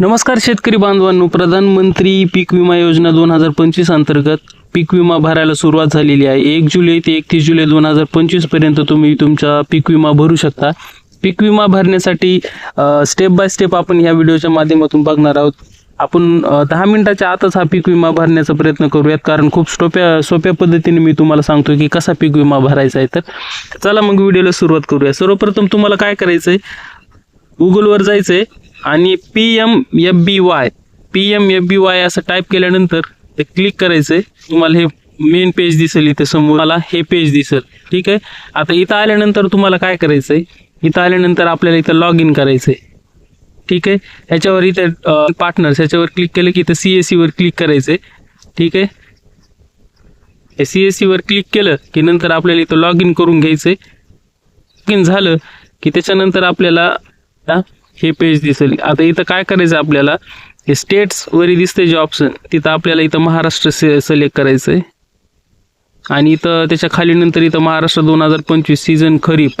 नमस्कार शेतकरी बांधवांनो प्रधानमंत्री पीक विमा योजना दोन हजार पंचवीस अंतर्गत पीक विमा भरायला सुरुवात झालेली आहे. एक जुलै ते एकतीस जुलै दोन हजार पंचवीसपर्यंत तुम्ही तुमचा पीक विमा भरू शकता. पीक विमा भरण्यासाठी स्टेप बाय स्टेप आपण ह्या व्हिडिओच्या माध्यमातून बघणार आहोत. आपण दहा मिनिटाच्या आतच हा पीक विमा भरण्याचा प्रयत्न करूयात कारण खूप सोप्या सोप्या पद्धतीने मी तुम्हाला सांगतो की कसा पीक विमा भरायचा आहे तर. चला मग व्हिडिओला सुरुवात करूया. सर्वप्रथम तुम्हाला काय करायचं आहे गुगलवर जायचं आहे आणि P M F B Y P M F B Y असं टाईप केल्यानंतर ते क्लिक करायचंय. तुम्हाला हे मेन पेज दिसेल इथे समोर. मला हे पेज दिसेल. ठीक आहे? आता इथं आल्यानंतर तुम्हाला काय करायचं आहे इथं आल्यानंतर आपल्याला इथं लॉग इन करायचंय. ठीक आहे? ह्याच्यावर इथे पार्टनर्स ह्याच्यावर क्लिक केलं की इथं सी एस सीवर क्लिक करायचंय. ठीक आहे? सी एस सीवर क्लिक केलं की नंतर आपल्याला इथं लॉग इन करून घ्यायचंय. लॉग इन झालं की त्याच्यानंतर आपल्याला हे पेज दिसेल. आता इथं काय करायचं आपल्याला? हे स्टेट्स वरी दिसते जे ऑप्शन तिथं आपल्याला इथं महाराष्ट्र से सिलेक्ट करायचं आहे आणि इथं त्याच्याखाली नंतर इथं महाराष्ट्र दोन हजार पंचवीस सीझन खरीप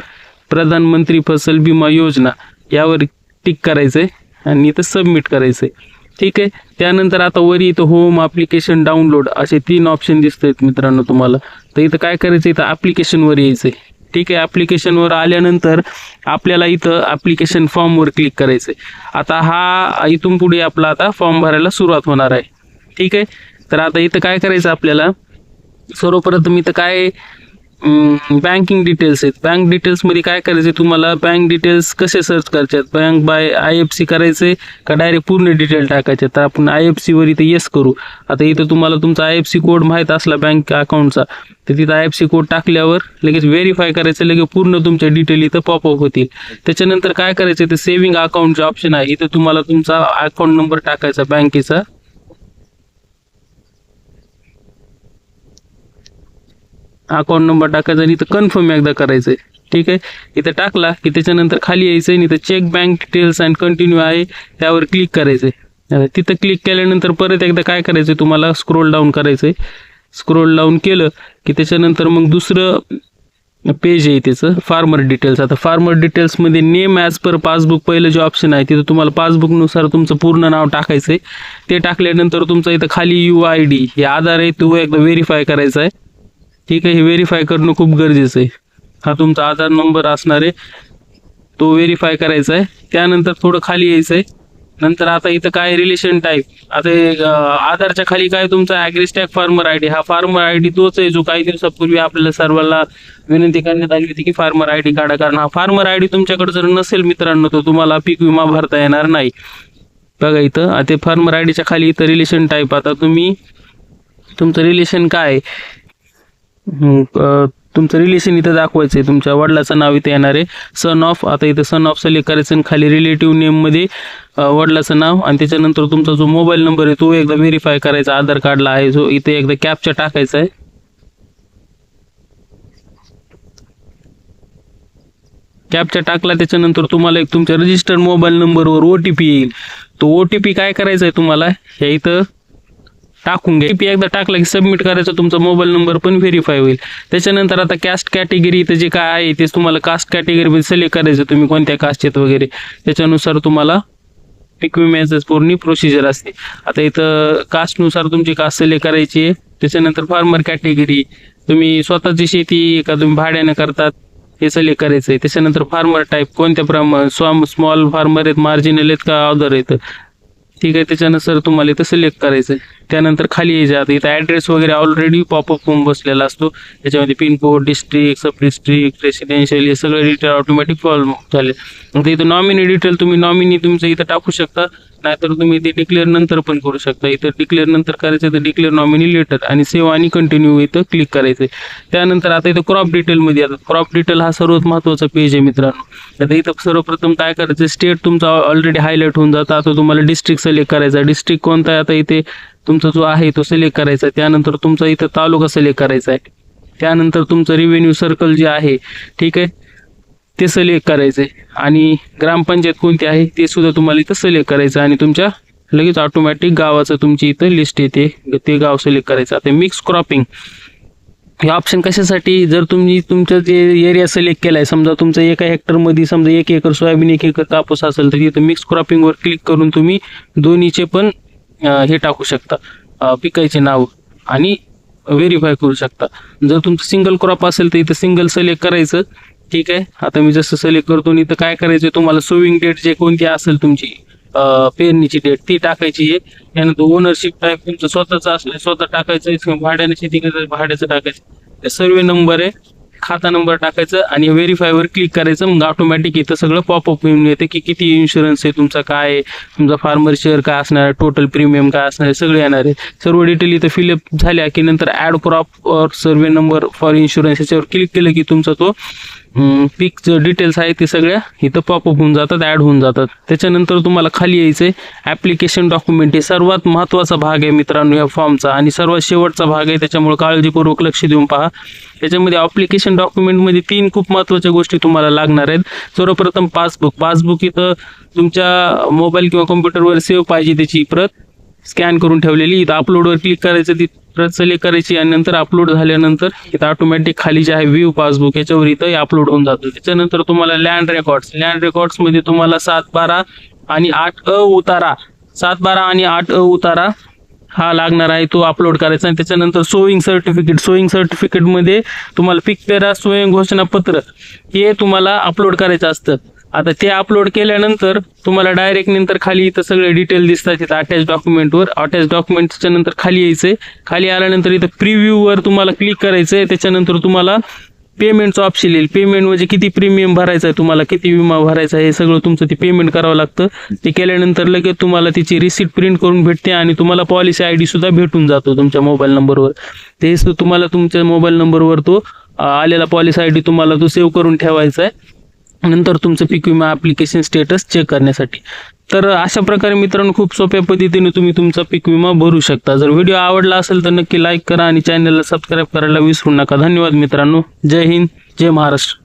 प्रधानमंत्री फसल विमा योजना यावर टिक करायचं आहे आणि इथं सबमिट करायचं आहे ठीक आहे? त्यानंतर आता वरी इथं होम ॲप्लिकेशन डाउनलोड असे तीन ऑप्शन दिसत आहेत मित्रांनो तुम्हाला. तर इथं काय करायचं इथं ॲप्लिकेशनवर यायचं आहे ठीक आहे ॲप्लिकेशनवर आल्यानंतर आपल्याला इथं ॲप्लिकेशन फॉर्मवर क्लिक करायचं आहे आता हा इथून पुढे आपला आता फॉर्म भरायला सुरुवात होणार आहे. ठीक आहे? तर आता इथं काय करायचं आपल्याला? सर्वप्रथम इथं काय बँकिंग डिटेल्स आहेत. बँक डिटेल्समध्ये काय करायचे तुम्हाला? बँक डिटेल्स कसे सर्च करायचे? Bank by I F C करायचे का डायरेक्ट पूर्ण डिटेल टाकायचे? तर आपण आय एफ सीवर इथं येस करू. आता इथं तुम्हाला तुमचा आय एफ सी कोड माहीत असला बँक अकाउंटचा तर तिथं आय एफ सी कोड टाकल्यावर लगेच व्हेरीफाय करायचं लगेच पूर्ण तुमच्या डिटेल इथं पॉपअप होतील. त्याच्यानंतर काय करायचं ते सेव्हिंग अकाउंटचे ऑप्शन आहे. इथं तुम्हाला तुमचा अकाउंट नंबर टाकायचा बँकेचा अकाउंट नंबर टाकायचा आणि इथं कन्फर्म एकदा करायचं आहे ठीक आहे? इथं टाकला की त्याच्यानंतर खाली यायचं आणि इथं check bank details and continue आहे. त्यावर क्लिक करायचं आहे तिथं क्लिक केल्यानंतर परत एकदा काय करायचं तुम्हाला स्क्रोल डाऊन करायचं आहे स्क्रोल डाऊन केलं की त्याच्यानंतर मग दुसरं पेज आहे त्याचं फार्मर डिटेल्स आता फार्मर डिटेल्समध्ये नेम ॲज पर पासबुक पहिलं जे ऑप्शन आहे तिथं तुम्हाला पासबुकनुसार तुमचं पूर्ण नाव टाकायचं आहे ते टाकल्यानंतर तुमचं इथं खाली यू आय डी हे आधार आहे तो एकदा व्हेरीफाय करायचा आहे ठीक आहे हे व्हेरीफाय करणं खूप गरजेचं आहे. हा तुमचा आधार नंबर असणार आहे. तो व्हेरीफाय करायचा आहे. त्यानंतर थोडं खाली यायचं आहे. नंतर आता इथं काय रिलेशन टाईप आता आधारच्या खाली काय तुमचा ॲग्रिस्टॅक फार्मर आय डी हा फार्मर आय डी तोच आहे जो काही दिवसापूर्वी आपल्याला सर्वांना विनंती करण्यात आली होती की फार्मर आय डी काढा. कारण हा फार्मर आय डी तुमच्याकडे जर नसेल मित्रांनो तर तुम्हाला पीक विमा भरता येणार नाही. बघा इथं आता फार्मर आय डीच्या खाली इथं रिलेशन टाईप आता तुम्ही तुमचं रिलेशन काय आहे? तुमचं रिलेशन इथं दाखवायचं आहे तुमच्या वडिलाचं नाव इथं येणार आहे. सन ऑफ आता इथं सन ऑफ सिलेक्ट करायचं आणि खाली रिलेटिव्ह नेममध्ये वडिलाचं नाव आणि त्याच्यानंतर तुमचा जो मोबाईल नंबर आहे तो एकदा व्हेरीफाय करायचा. आधार कार्डला आहे जो इथे एकदा कॅपचा टाकायचा आहे. कॅपचा टाकला त्याच्यानंतर तुम्हाला एक तुमच्या रजिस्टर्ड मोबाईल नंबरवर ओ टी पी येईल. तो ओ टी पी काय करायचा आहे तुम्हाला? हे इथं टाकून घ्या. पी एकदा टाकला की सबमिट करायचा तुमचा मोबाईल नंबर पण व्हेरीफाय होईल. त्याच्यानंतर आता कास्ट कॅटेगरी इथं जे काय आहे ते तुम्हाला कास्ट कॅटेगरीमध्ये सिलेक्ट करायचं तुम्ही कोणत्या कास्ट आहेत वगैरे त्याच्यानुसार तुम्हाला पीक विम्याचं पूर्ण प्रोसिजर असते. आता इथं कास्टनुसार तुमची कास्ट सिलेक्ट करायची आहे. त्याच्यानंतर फार्मर कॅटेगरी तुम्ही स्वतःची शेती का तुम्ही भाड्यानं करतात हे सिलेक्ट करायचं आहे. त्याच्यानंतर फार्मर टाईप कोणत्या प्रमाण स्वाम स्मॉल फार्मर आहेत मार्जिनल आहेत का ऑदर आहेत? ठीक आहे त्याच्यानुसार तुम्हाला इथं सिलेक्ट करायचं आहे त्यानंतर खाली यायचं आता इथं ॲड्रेस वगैरे ऑलरेडी पॉपअप होऊन बसलेला असतो. त्याच्यामध्ये pincode district sub district residential हे सगळे डिटेल ऑटोमॅटिक फॉलो झाले. मग इथं नॉमिनी डिटेल तुम्ही नॉमिनी तुमचं इथं टाकू शकता. नाहीतर तुम्ही ते डिक्लेअर नंतर पण करू शकता. इथं डिक्लेअर नंतर करायचं तर डिक्लेअर नॉमिनी लेटर आणि सेव्ह आणि कंटिन्यू इथं क्लिक करायचं त्यानंतर आता इथं क्रॉप डिटेलमध्ये आता क्रॉप डिटेल हा सर्वात महत्त्वाचा पेज आहे मित्रांनो. आता इथं सर्वप्रथम काय करायचं स्टेट तुमचा ऑलरेडी हायलाईट होऊन जातं. आता तुम्हाला डिस्ट्रिक्ट सिलेक्ट करायचा डिस्ट्रिक्ट कोणता आहे? आता इथे तुमचा जो आहे तो सिलेक्ट करायचा आहे. त्यानंतर तुमचा इथं तालुका सिलेक्ट करायचा आहे. त्यानंतर तुमचं रिव्हेन्यू सर्कल जे आहे ठीक आहे? ते सिलेक्ट करायचं आहे आणि ग्रामपंचायत कोणती आहे ते सुद्धा तुम्हाला इथं सिलेक्ट करायचं आणि तुमच्या लगेच ऑटोमॅटिक गावाचं तुमची इथं लिस्ट येते. ते गाव सिलेक्ट करायचं. आता मिक्स क्रॉपिंग हे ऑप्शन कशासाठी? जर तुम्ही तुमचं जे एरिया सिलेक्ट केला आहे समजा तुमचं एका हेक्टरमध्ये समजा एक एकर सोयाबीन एक एकर कापूस असेल तर तिथं मिक्स क्रॉपिंगवर क्लिक करून तुम्ही दोन्हीचे पण हे टाकू शकता. पिकायचे नाव आणि व्हेरीफाय करू शकता. जर तुमचं सिंगल क्रॉप असेल तर इथं सिंगल सिलेक्ट करायचं. ठीक आहे. आता मी जसं सिलेक्ट करतो आणि इथं काय करायचं तुम्हाला? सोविंग डेट जे कोणती असेल तुमची पेरणीची डेट ती टाकायची आहे. त्यानंतर ओनरशिप टाईप तुमचं स्वतःचं असलं स्वतः टाकायचं भाड्याने शेती करायचं भाड्याचं टाकायचं. सर्वे नंबर आहे. खाता नंबर टाकायचं आणि व्हेरीफायवर क्लिक करायचं. मग ऑटोमॅटिक इथं सगळं पॉपअप येऊन येते की किती इन्शुरन्स आहे तुमचा काय आहे तुमचा फार्मर शेअर काय असणार आहे टोटल प्रीमियम काय असणार आहे सगळे येणार आहे. सर्व डिटेल इथं फिलअप झाल्या की नंतर ॲड क्रॉप और सर्वे नंबर फॉर इन्शुरन्स याच्यावर क्लिक केलं की तुमचा तो पीकचं डिटेल्स आहे ते सगळ्या. इथं पॉपअप होऊन जातात ॲड होऊन जातात. त्याच्यानंतर तुम्हाला खाली यायचं आहे ॲप्लिकेशन डॉक्युमेंट हे सर्वात महत्त्वाचा भाग आहे मित्रांनो या फॉर्मचा आणि सर्वात शेवटचा भाग आहे त्याच्यामुळे काळजीपूर्वक लक्ष देऊन पहा. त्याच्यामध्ये ॲप्लिकेशन डॉक्युमेंटमध्ये तीन खूप महत्त्वाच्या गोष्टी तुम्हाला लागणार आहेत. सर्वप्रथम पासबुक पासबुक इथं तुमच्या मोबाईल किंवा कॉम्प्युटरवर सेव्ह पाहिजे त्याची प्रत. स्कॅन करून ठेवलेली इथं अपलोडवर क्लिक करायचं ती प्रत सिलेक्ट करायची आणि नंतर अपलोड झाल्यानंतर इथं ऑटोमॅटिक खाली जे आहे व्ह्यू पासबुक याच्यावर इथं अपलोड होऊन जातो. त्याच्यानंतर तुम्हाला लँड रेकॉर्ड्स लँड रेकॉर्ड्समध्ये तुम्हाला सात बारा आणि आठ अ उतारा. सात बारा आणि आठ अ उतारा हा लागणार आहे तो अपलोड करायचा आणि त्याच्यानंतर सोईंग सर्टिफिकेट सोईंग सर्टिफिकेटमध्ये तुम्हाला पिक पेरा स्वयं घोषणापत्र हे तुम्हाला अपलोड करायचं असतं. आता ते अपलोड केल्यानंतर तुम्हाला डायरेक्ट नंतर खाली इथं सगळे डिटेल दिसतात तिथं अटॅच डॉक्युमेंटवर अटॅच डॉक्युमेंटच्या नंतर खाली यायचंय. खाली आल्यानंतर इथं प्रिव्ह्यूवर तुम्हाला क्लिक करायचं आहे त्याच्यानंतर तुम्हाला पेमेंटचं ऑप्शन येईल. पेमेंट म्हणजे किती प्रीमियम भरायचं आहे तुम्हाला किती विमा भरायचा आहे हे सगळं तुमचं ते पेमेंट करावं लागतं. ते केल्यानंतर लगेच तुम्हाला तिची रिसिप्ट प्रिंट करून भेटते आणि तुम्हाला पॉलिसी आय डी सुद्धा भेटून जातो तुमच्या मोबाईल नंबरवर ते तुम्हाला तुमच्या मोबाईल नंबरवर तो आलेला पॉलिसी आय डी तुम्हाला तो सेव्ह करून ठेवायचा आहे. नंतर तुमचं पीक विमा ॲप्लिकेशन स्टेटस चेक करण्यासाठी. तर अशा प्रकारे मित्रांनो खूप सोप्या पद्धतीने तुम्ही तुमचा पीक विमा भरू शकता. जर व्हिडिओ आवडला असेल तर नक्की लाईक करा आणि चॅनलला सबस्क्राईब करायला विसरू नका. धन्यवाद मित्रांनो. जय हिंद जय महाराष्ट्र.